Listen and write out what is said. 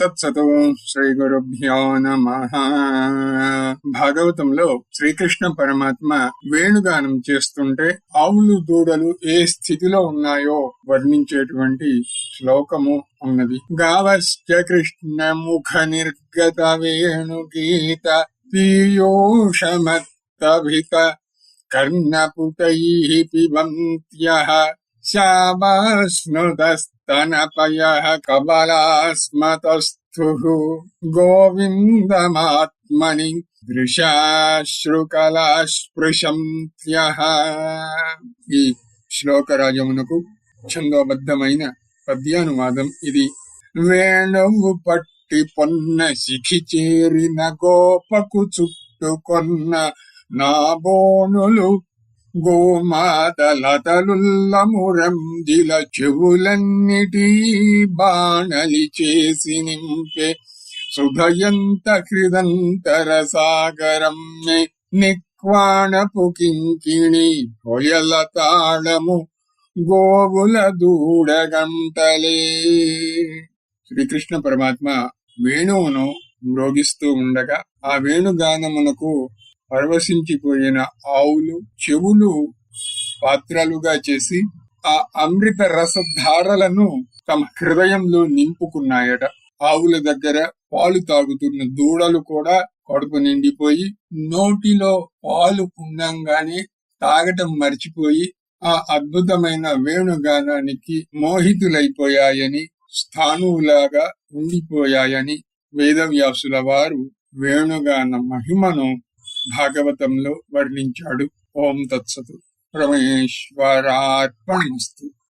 తత్సతు శ్రీ గురుభ్యో నమ. భాగవతంలో శ్రీకృష్ణ పరమాత్మ వేణుగానం చేస్తుంటే ఆవులు దూడలు ఏ స్థితిలో ఉన్నాయో వర్ణించేటువంటి శ్లోకము ఉన్నది. గావశ్చ కృష్ణ ముఖ నిర్గత వేణుగీత పీయూషమత్తభిత కర్ణపుటై పిబంత్య श्यामास्नुतस्तनपयः कबलास्मतस्थुः गोविन्दमात्मनि దృశాశ్రుకలాస్పృశంత్యః ఈ శ్లోకరాజమునకు ఛందోబద్ధమైన పద్యానువాదం ఇది వేణువు పట్టి పొన్న శిఖి చేరిన గోపకు చుట్టుకొన్న నా బోనులు గోమాతలతలుల్లమురంజిల చెవులన్నిటి బాణలి చేసి నింపే సుధయంత హృదంతర సాగరం నిక్వాణపు కింకిణి పొయల తాళము గోవుల దూడగంటలే. శ్రీకృష్ణ పరమాత్మ వేణువును మ్రోగిస్తూ ఉండగా ఆ వేణుగానమునకు పరవశించిపోయిన ఆవులు చెవులు పాత్రలుగా చేసి ఆ అమృత రసధారలను తమ హృదయంలో నింపుకున్నాయట. ఆవుల దగ్గర పాలు తాగుతున్న దూడలు కూడా కడుపు నిండిపోయి నోటిలో పాలు ఉండంగానే తాగటం మర్చిపోయి ఆ అద్భుతమైన వేణుగానానికి మోహితులైపోయాయని స్థానువులాగా ఉండిపోయాయని వేదవ్యాసుల వారు వేణుగాన మహిమను భాగవతంలో వర్ణించాడు. ఓం తత్సతు. రమేశ్వరార్పణమస్తు